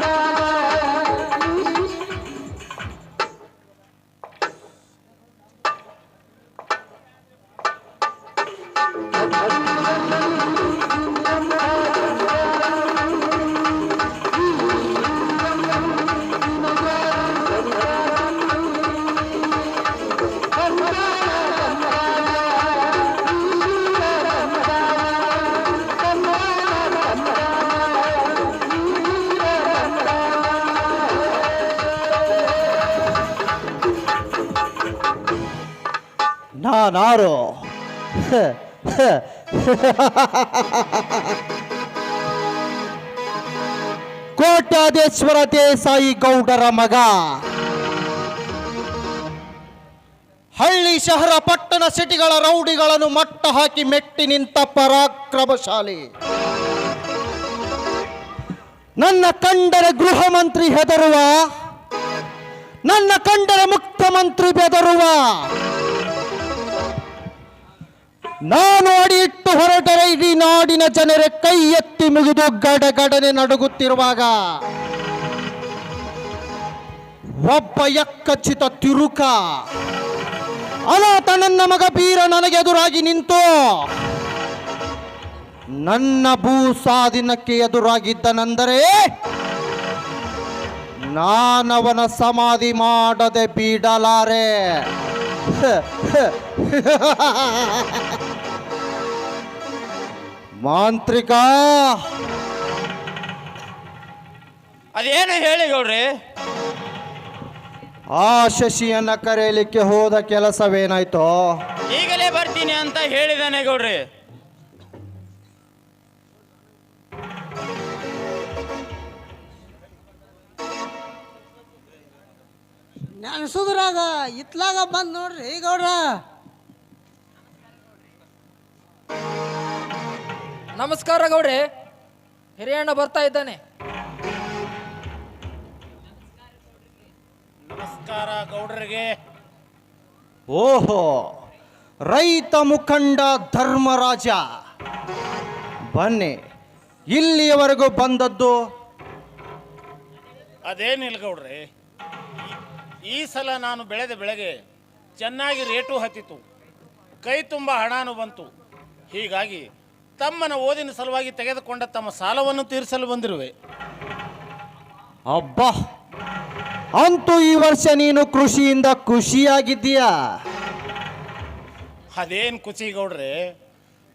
Radha. ನಾನಾರು ಕೋಟ್ಯಾಧೇಶ್ವರ. Desai ಗೌಡರ ಮಗ ಹಳ್ಳಿ ಶಹರ ಪಟ್ಟಣ ಸಿಟಿಗಳ ರೌಡಿಗಳನ್ನು ಮಟ್ಟ ಹಾಕಿ ಮೆಟ್ಟಿ ನಿಂತ ಪರಾಕ್ರಮಶಾಲಿ ನನ್ನ ಕಂಡರೆ ಗೃಹ ಹೆದರುವ, ನನ್ನ ಕಂಡರೆ ಮುಖ್ಯಮಂತ್ರಿ ಬೆದರುವ ನಾನು ಅಡಿಯಿಟ್ಟು ಹೊರಟರೆ, ಇಡೀ ನಾಡಿನ ಜನರೇ ಕೈ ಎತ್ತಿ ಮುಗಿದು ಗಡಗಡನೆ ನಡುಗುತ್ತಿರುವಾಗ ಒಬ್ಬ ಯಕ್ಕಚಿತ ತಿರುಕ, ಅನಾಥ ನನ್ನ ಮಗ ಬೀರ ನನಗೆ ಎದುರಾಗಿ ನಿಂತು, ನನ್ನ ಭೂ ಸಾಧೀನಕ್ಕೆ ಎದುರಾಗಿದ್ದನೆಂದರೆ ನಾನವನ ಸಮಾಧಿ ಮಾಡದೆ ಬಿಡಲಾರೆ. ಮಾಂತ್ರಿಕ. ಅದೇನು ಹೇಳಿ ಗೌಡ್ರಿ? ಆ ಶಶಿಯನ್ನ ಕರೆಯಲಿಕ್ಕೆ ಹೋದ ಕೆಲಸವೇನಾಯ್ತೋ? ಈಗಲೇ ಬರ್ತೀನಿ ಅಂತ ಹೇಳಿದಾನೆ ಗೌಡ್ರಿ. ನೆನ್ಸುದ್ರಾಗ ಇತ್ಲಾಗ ಬಂದ್ ನೋಡ್ರಿ ಗೌಡ್ರ? ನಮಸ್ಕಾರ ಗೌಡ್ರಿ. ಹಿರಿಯಣ್ಣ ಬರ್ತಾ ಇದ್ದಾನೆ. ನಮಸ್ಕಾರ ಗೌಡ್ರಿಗೆ. ಓಹೋ ರೈತ ಮುಖಂಡ ಧರ್ಮರಾಜ. ಬನ್ನಿ ಇಲ್ಲಿಯವರೆಗೂ ಬಂದದ್ದು? ಅದೇನಿಲ್ಲ ಗೌಡ್ರಿ. ಈ ಸಲ ನಾನು ಬೆಳೆದ ಬೆಳೆಗೆ ಚೆನ್ನಾಗಿ ರೇಟು ಹತ್ತಿತು. ಕೈ ತುಂಬ ಹಣನೂ ಬಂತು. ಹೀಗಾಗಿ ತಮ್ಮನ ಓದಿನ ಸಲುವಾಗಿ ತೆಗೆದುಕೊಂಡ ತಮ್ಮ ಸಾಲವನ್ನು ತೀರಿಸಲು ಬಂದಿರುವೆ. ಅಬ್ಬಾ! ಅಂತೂ ಈ ವರ್ಷ ನೀನು ಕೃಷಿಯಿಂದ ಖುಷಿಯಾಗಿದ್ದೀಯ ಅದೇನು ಖುಷಿ ಗೌಡ್ರೆ?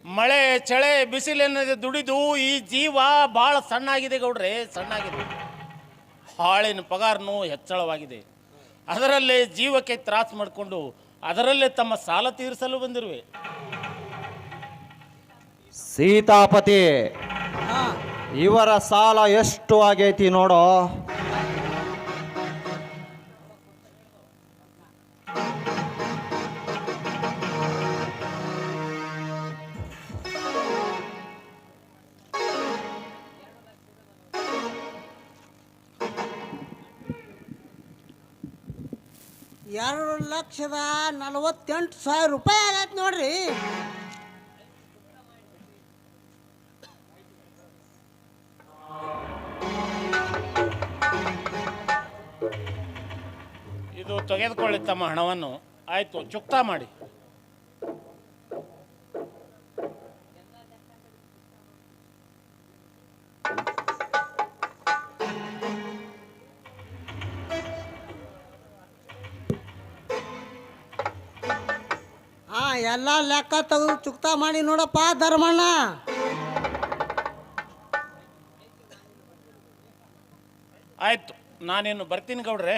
ಮಳೆ ಚಳೆ ಬಿಸಿಲೆನ್ನದೆ ದುಡಿದು ಈ ಜೀವ ಭಾಳ ಸಣ್ಣಾಗಿದೆ ಗೌಡ್ರೆ ಸಣ್ಣಾಗಿದೆ. ಹಾಳಿನ ಪಗಾರನೂ ಹೆಚ್ಚಳವಾಗಿದೆ. ಅದರಲ್ಲೇ ಜೀವಕ್ಕೆ ತ್ರಾಸು ಮಾಡಿಕೊಂಡು ಅದರಲ್ಲೇ ತಮ್ಮ ಸಾಲ ತೀರಿಸಲು ಬಂದಿರುವೆ. ಸೀತಾಪತಿ ಇವರ ಸಾಲ ಎಷ್ಟು ಆಗೈತಿ ನೋಡೋ? ಲಕ್ಷದ ನಲವತ್ತೆಂಟು ಸಾವಿರ ರೂಪಾಯಿ ಆಗೈತೆ ನೋಡ್ರಿ. ಇದು ತೆಗೆದುಕೊಳ್ಳಿ ತಮ್ಮ ಹಣವನ್ನು. ಆಯಿತು ಚುಕ್ತಾ ಮಾಡಿ. ಎಲ್ಲ ಲೆಕ್ಕ ತೆಗೆದು ಚುಕ್ತಾ ಮಾಡಿ ನೋಡಪ್ಪ ಧರ್ಮಣ್ಣ. ಆಯ್ತು ನಾನೇನು ಬರ್ತೀನಿ ಗೌಡ್ರೆ.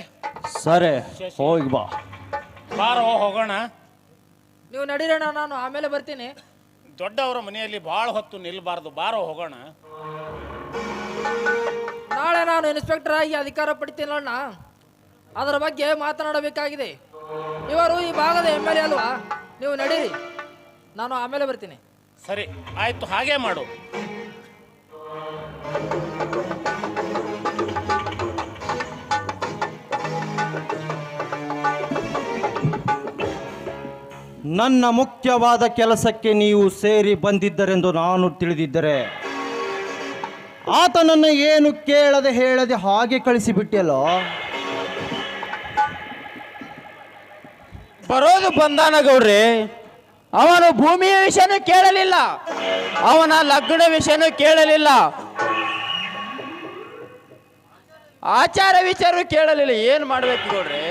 ಸರಿ ಹೋಗಿ ಬಾ. ಬಾರೋ ಹೋಗೋಣ. ನೀವು ನಡೀರಣ್ಣ ನಾನು ಆಮೇಲೆ ಬರ್ತೀನಿ. ದೊಡ್ಡವರ ಮನೆಯಲ್ಲಿ ಭಾಳ ಹೊತ್ತು ನಿಲ್ಬಾರ್ದು ಬಾರೋ ಹೋಗೋಣ. ನಾಳೆ ನಾನು ಇನ್ಸ್ಪೆಕ್ಟರ್ ಆಗಿ ಅಧಿಕಾರ ಪಡಿತೀನಿ ಅಣ್ಣ. ಅದರ ಬಗ್ಗೆ ಮಾತನಾಡಬೇಕಾಗಿದೆ. ಇವರು ಈ ಭಾಗದ ಎಂ ಎಲ್ ಎ ಅಲ್ವಾ? ನೀವು ನಡೀರಿ. ನಾನು ಆಮೇಲೆ ಬರ್ತೀನಿ. ಸರಿ ಆಯ್ತು ಹಾಗೆ ಮಾಡು. ನನ್ನ ಮುಖ್ಯವಾದ ಕೆಲಸಕ್ಕೆ ನೀವು ಸೇರಿ ಬಂದಿದ್ದರೆಂದು ನಾನು ತಿಳಿದಿದ್ದರೆ ಆತನನ್ನು ಏನು ಕೇಳದೆ ಹೇಳದೆ ಹಾಗೆ ಕಳಿಸಿಬಿಟ್ಟಿಯಲ್ಲೋ? ಬರೋದು ಬಂದಾನ ಗೌಡ್ರಿ ಅವನು ಭೂಮಿಯ ವಿಷಯನೂ ಕೇಳಲಿಲ್ಲ. ಅವನ ಲಗ್ನ ವಿಷಯನೂ ಕೇಳಲಿಲ್ಲ. ಆಚಾರ ವಿಚಾರ ಕೇಳಲಿಲ್ಲ. ಏನ್ ಮಾಡ್ಬೇಕು ಗೌಡ್ರಿ?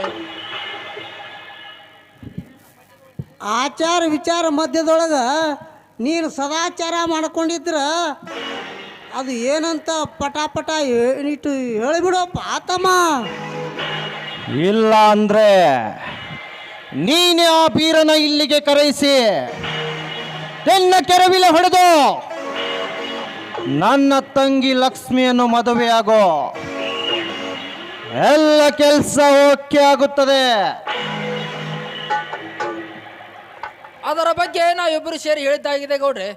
ಆಚಾರ ವಿಚಾರ ಮಧ್ಯದೊಳಗ ನೀನು ಸದಾಚಾರ ಮಾಡ್ಕೊಂಡಿದ್ರ ಅದು ಏನಂತ ಪಟಾಪಟ ಇಟ್ಟು ಏನಿಟ್ಟು ಹೇಳಿಬಿಡಪ್ಪ ಆತಮ್ಮ. ಇಲ್ಲ ಅಂದ್ರೆ ನೀನೇ ಆ ಬೀರನ ಇಲ್ಲಿಗೆ ಕರೆಯಿಸಿ ತೆನ್ನ ಕೆರವಿಲೆ ಹೊಡೆದು ನನ್ನ ತಂಗಿ ಲಕ್ಷ್ಮಿಯನ್ನು ಮದುವೆಯಾಗೋ. ಎಲ್ಲ ಕೆಲಸ ಓಕೆ ಆಗುತ್ತದೆ. ಅದರ ಬಗ್ಗೆ ನಾವಿಬ್ಬರು ಸೇರಿ ಹೇಳಿದ್ದಾಗಿದೆ ಗೌಡ್ರೆ.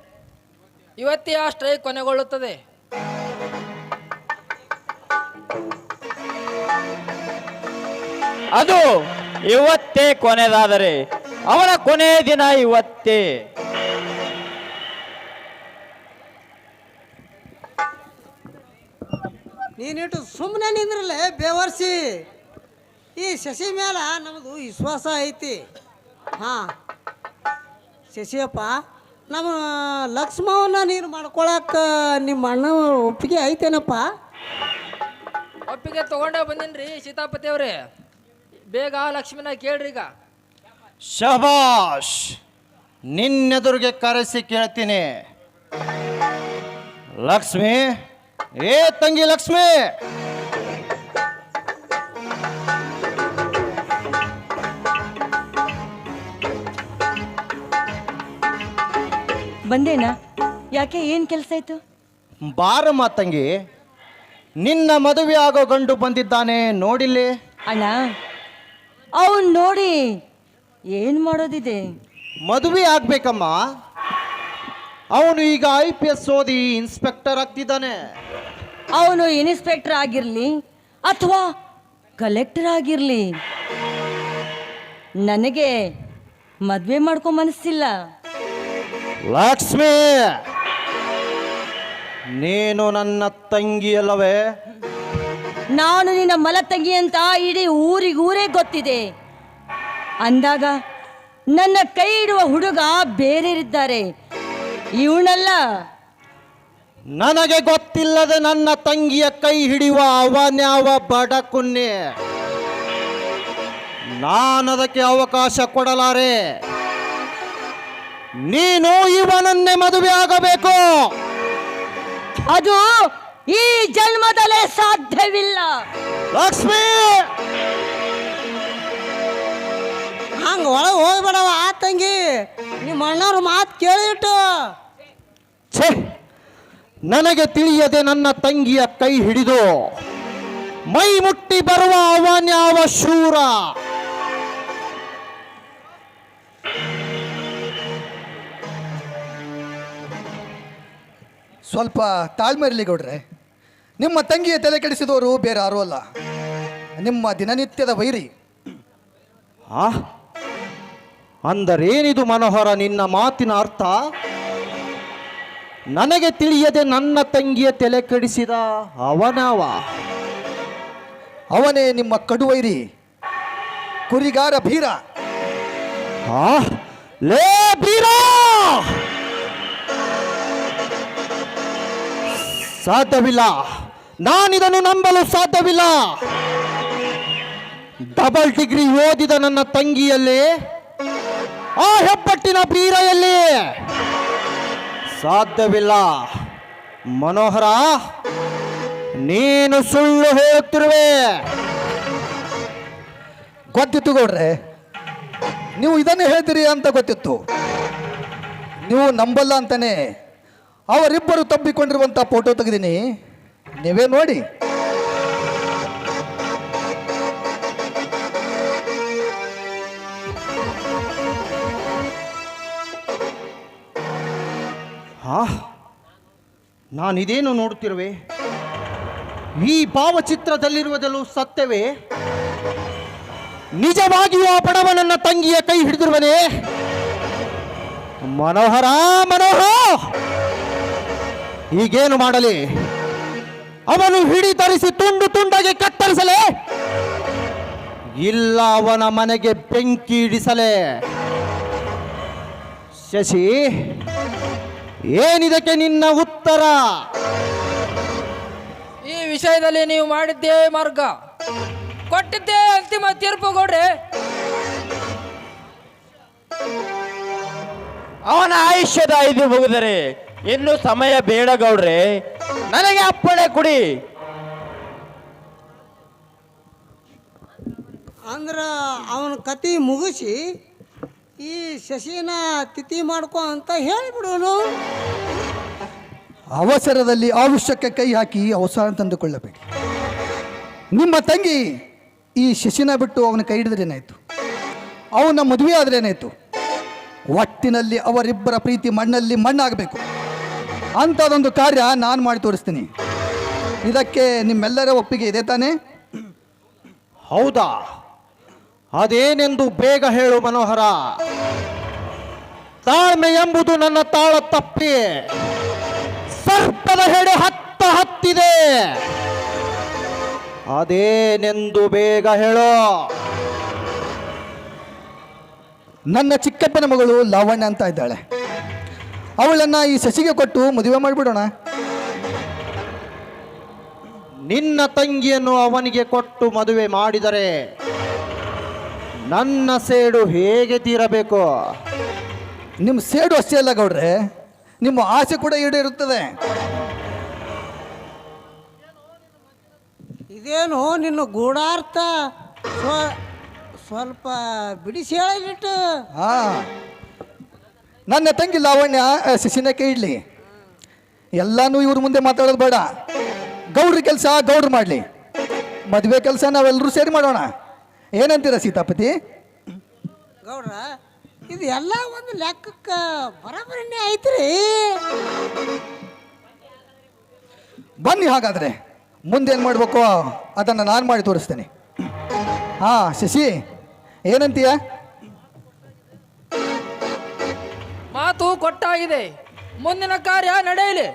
ಇವತ್ತೇ ಆ ಸ್ಟ್ರೈಕ್ ಕೊನೆಗೊಳ್ಳುತ್ತದೆ. ಅದು ಇವತ್ತೇ ಕೊನೆದಾದರೆ ಅವನ ಕೊನೆಯ ದಿನ ಇವತ್ತೇ. ನೀನಿಟ್ಟು ಸುಮ್ಮನೆ ನಿಂದ್ರಲ್ಲೇ ಬೇವರ್ಸಿ. ಈ ಶಶಿ ಮೇಲ ನಮ್ಮದು ವಿಶ್ವಾಸ ಐತಿ. ಹಾಂ. ಶಶಿಯಪ್ಪ ನಮ್ಮ ಲಕ್ಷ್ಮವನ್ನ ನೀನು ಮಾಡ್ಕೊಳಕ್ಕೆ ನಿಮ್ಮ ಅಣ್ಣ ಒಪ್ಪಿಗೆ ಐತೇನಪ್ಪ? ಒಪ್ಪಿಗೆ ತಗೊಂಡೇ ಬಂದಿನ್ರಿ ಸೀತಾಪತಿ ಅವ್ರೆ. ಬೇಗ ಲಕ್ಷ್ಮಿನ ಕೇಳ್ರಿ ಈಗ. ಶಬಾಷ್ ನಿನ್ನೆದುರಿಗೆ ಕರೆಸಿ ಕೇಳ್ತೀನಿ. ಲಕ್ಷ್ಮಿ ಏ ತಂಗಿ ಲಕ್ಷ್ಮಿ! ಬಂದೇನಾ? ಯಾಕೆ ಏನು ಕೆಲಸ ಆಯ್ತು? ಬಾರಮ್ಮ ತಂಗಿ ನಿನ್ನ ಮದುವೆ ಆಗೋ ಗಂಡು ಬಂದಿದ್ದಾನೆ ನೋಡಿಲ್ಲಿ? ಅಣ್ಣ ಅವನ್ ನೋಡಿ ಏನು ಮಾಡೋದಿದೆ? ಮದುವೆ ಆಗ್ಬೇಕಮ್ಮ. ಅವನು ಈಗ ಐ ಪಿ ಎಸ್ ಓದಿ ಇನ್ಸ್ಪೆಕ್ಟರ್ ಆಗ್ತಿದ್ದಾನೆ. ಅವನು ಇನ್ಸ್ಪೆಕ್ಟರ್ ಆಗಿರಲಿ ಅಥವಾ ಕಲೆಕ್ಟರ್ ಆಗಿರಲಿ. ನನಗೆ ಮದುವೆ ಮಾಡ್ಕೊ ಮನಸ್ಸಿಲ್ಲ. ಲಕ್ಷ್ಮಿ ನೀನು ನನ್ನ ತಂಗಿ ಅಲ್ಲವೇ? ನಾನು ನಿನ್ನ ಮಲತಂಗಿ ಅಂತ ಇಡೀ ಊರಿಗೂರೇ ಗೊತ್ತಿದೆ. ಅಂದಾಗ ನನ್ನ ಕೈ ಇಡುವ ಹುಡುಗ ಬೇರೆರಿದ್ದಾರೆ. ಇವನಲ್ಲ. ನನಗೆ ಗೊತ್ತಿಲ್ಲದೆ ನನ್ನ ತಂಗಿಯ ಕೈ ಹಿಡಿಯುವ ಅವನ್ಯಾವ ಬಡ ಕುನ್ನೆ. ನಾನದಕ್ಕೆ ಅವಕಾಶ ಕೊಡಲಾರೆ. ನೀನು ಇವನನ್ನೇ ಮದುವೆ ಆಗಬೇಕು. ಅದು ಈ ಜನ್ಮದಲ್ಲೇ ಸಾಧ್ಯವಿಲ್ಲ. ಲಕ್ಷ್ಮಿ! ಹಂಗ ಒಳಗೆ ಹೋಗ್ಬೇಡವ ಆ ತಂಗಿ. ನಿಮ್ಮ ಅಣ್ಣವ್ರ ಮಾತು ಕೇಳಿಟ್ಟು. ಛೇ ನನಗೆ ತಿಳಿಯದೆ ನನ್ನ ತಂಗಿಯ ಕೈ ಹಿಡಿದು ಮೈ ಮುಟ್ಟಿ ಬರುವ ಅವನ್ಯಾವ ಶೂರ? ಸ್ವಲ್ಪ ತಾಳ್ಮೆ ಇರಲಿ ಗೌಡ್ರೆ. ನಿಮ್ಮ ತಂಗಿಯ ತಲೆ ಕೆಡಿಸಿದವರು ಬೇರೆ ಯಾರೂ ಅಲ್ಲ. ನಿಮ್ಮ ದಿನನಿತ್ಯದ ವೈರಿ. ಆ? ಅಂದರೇನಿದು ಮನೋಹರ ನಿನ್ನ ಮಾತಿನ ಅರ್ಥ? ನನಗೆ ತಿಳಿಯದೆ ನನ್ನ ತಂಗಿಯ ತಲೆ ಕೆಡಿಸಿದ ಅವನವ? ಅವನೇ ನಿಮ್ಮ ಕಡುವೈರಿ ಕುರಿಗಾರ ಭೀರ ಆ? ಲೇ ಬೀರ! ಸಾಧ್ಯವಿಲ್ಲ. ನಾನಿದನ್ನು ನಂಬಲು ಸಾಧ್ಯವಿಲ್ಲ. ಡಬಲ್ ಡಿಗ್ರಿ ಓದಿದ ನನ್ನ ತಂಗಿಯಲ್ಲಿ, ಆ ಹೆಬ್ಬಟ್ಟಿನ ಬೀರೆಯಲ್ಲಿ ಸಾಧ್ಯವಿಲ್ಲ. ಮನೋಹರ, ನೀನು ಸುಳ್ಳು ಹೇಳುತ್ತಿರುವೆ. ಗೊತ್ತಿತ್ತು ಗೌಡ್ರೆ, ನೀವು ಇದನ್ನೇ ಹೇಳ್ತೀರಿ ಅಂತ ಗೊತ್ತಿತ್ತು. ನೀವು ನಂಬಲ್ಲ ಅಂತಾನೆ ಅವರಿಬ್ಬರು ತಬ್ಬಿಕೊಂಡಿರುವಂಥ ಫೋಟೋ ತೆಗೆದೀನಿ. ನೀವೇ ನೋಡಿ. ಹಾ, ನಾನಿದೇನು ನೋಡುತ್ತಿರುವೆ? ಈ ಭಾವಚಿತ್ರದಲ್ಲಿರುವುದಲ್ಲೂ ಸತ್ಯವೇ? ನಿಜವಾಗಿಯೂ ಆ ಬಡವ ನನ್ನ ತಂಗಿಯ ಕೈ ಹಿಡಿದಿರುವನೇ? ಮನೋಹರ ಮನೋಹರ! ಈಗೇನು ಮಾಡಲಿ? ಅವನು ಹಿಡಿ ತರಿಸಿ ತುಂಡು ತುಂಡಾಗಿ ಕತ್ತರಿಸಲೇ? ಇಲ್ಲ ಅವನ ಮನೆಗೆ ಬೆಂಕಿ ಇಡಿಸಲೇ? ಶಶಿ ಏನಿದಕ್ಕೆ ನಿನ್ನ ಉತ್ತರ? ಈ ವಿಷಯದಲ್ಲಿ ನೀವು ಮಾಡಿದ್ದೇ ಮಾರ್ಗ. ಕೊಟ್ಟಿದ್ದೇ ಅಂತಿಮ ತೀರ್ಪು ಕೊಡ್ರಿ ಅವನ ಆಯುಷ್ಯದ ಐದು ಮುಗಿದರೆ ಇನ್ನು ಸಮಯ ಬೇಡ ಗೌಡ್ರೆ. ನನಗೆ ಅಪ್ಪಣೆ ಕೊಡಿ. ಅಂದ್ರೆ ಅವನ ಕತಿ ಮುಗಿಸಿ ಈ ಶಶಿನ ತಿಥಿ ಮಾಡ್ಕೊ ಅಂತ ಹೇಳಿಬಿಡೋನು. ಅವಸರದಲ್ಲಿ ಆವಶ್ಯಕ್ಕೆ ಕೈ ಹಾಕಿ ಅವಸರ ತಂದುಕೊಳ್ಳಬೇಡಿ. ನಿಮ್ಮ ತಂಗಿ ಈ ಶಶಿನ ಬಿಟ್ಟು ಅವನ ಕೈ ಹಿಡಿದ್ರೇನಾಯ್ತು ಅವನ ಮದುವೆ ಆದ್ರೇನಾಯ್ತು ಒಟ್ಟಿನಲ್ಲಿ ಅವರಿಬ್ಬರ ಪ್ರೀತಿ ಮಣ್ಣಲ್ಲಿ ಮಣ್ಣಾಗಬೇಕು. ಅಂಥದ್ದೊಂದು ಕಾರ್ಯ ನಾನು ಮಾಡಿ ತೋರಿಸ್ತೀನಿ. ಇದಕ್ಕೆ ನಿಮ್ಮೆಲ್ಲರ ಒಪ್ಪಿಗೆ ಇದೆ ತಾನೇ? ಹೌದಾ? ಅದೇನೆಂದು ಬೇಗ ಹೇಳು ಮನೋಹರ. ತಾಳ್ಮೆ ಎಂಬುದು ನನ್ನ ತಾಳ ತಪ್ಪಿ. ಸರ್ಪದ ಹೆಡೆ ಹತ್ತ ಹತ್ತಿದೆ. ಅದೇನೆಂದು ಬೇಗ ಹೇಳೋ. ನನ್ನ ಚಿಕ್ಕಪ್ಪನ ಮಗಳು ಲಾವಣ್ಯ ಅಂತ ಇದ್ದಾಳೆ. ಅವಳನ್ನು ಈ ಸಸಿಗೆ ಕೊಟ್ಟು ಮದುವೆ ಮಾಡಿಬಿಡೋಣ. ನಿನ್ನ ತಂಗಿಯನ್ನು ಅವನಿಗೆ ಕೊಟ್ಟು ಮದುವೆ ಮಾಡಿದರೆ ನನ್ನ ಸೇಡು ಹೇಗೆ ತೀರಬೇಕು? ನಿಮ್ಮ ಸೇಡು ಅಷ್ಟೇ ಅಲ್ಲ ಗೌಡ್ರೆ ನಿಮ್ಮ ಆಸೆ ಕೂಡ ಈಡೇರುತ್ತದೆ. ಇದೇನು ನಿನ್ನ ಗೂಢಾರ್ಥ ಸ್ವ- ಸ್ವಲ್ಪ ಬಿಡಿಸಿ ಹೇಳಿಟ್ಟು ಹಾ. ನನ್ನ ತಂಗಿ ಲಾವಣ್ಯ ಸಿಸಿನ ಶಶಿನ ಎಲ್ಲನೂ ಇಡ್ಲಿ. ಎಲ್ಲಾನು ಇವ್ರ ಮುಂದೆ ಮಾತಾಡೋದು ಬೇಡ. ಗೌಡ್ರ ಕೆಲಸ ಗೌಡ್ರು ಮಾಡಲಿ. ಮದುವೆ ಕೆಲಸ ನಾವೆಲ್ಲರೂ ಸೇರಿ ಮಾಡೋಣ. ಏನಂತೀರ ಸೀತಾಪತಿ? ಗೌಡ್ರ ಇದು ಎಲ್ಲ ಒಂದು ಲೆಕ್ಕಕ್ಕೆ ಬರಬರನೇ ಐತ್ರಿ. ಬನ್ನಿ ಹಾಗಾದ್ರೆ. ಮುಂದೇನು ಮಾಡಬೇಕು? ಅದನ್ನು ನಾನು ಮಾಡಿ ತೋರಿಸ್ತೇನೆ. ಹಾಂ ಶಶಿ ಏನಂತೀಯ? ಕೊಟ್ಟಾಗಿದೆ ಮುಂದಿನ ಕಾರ್ಯ ನಡೆಯಲಿ.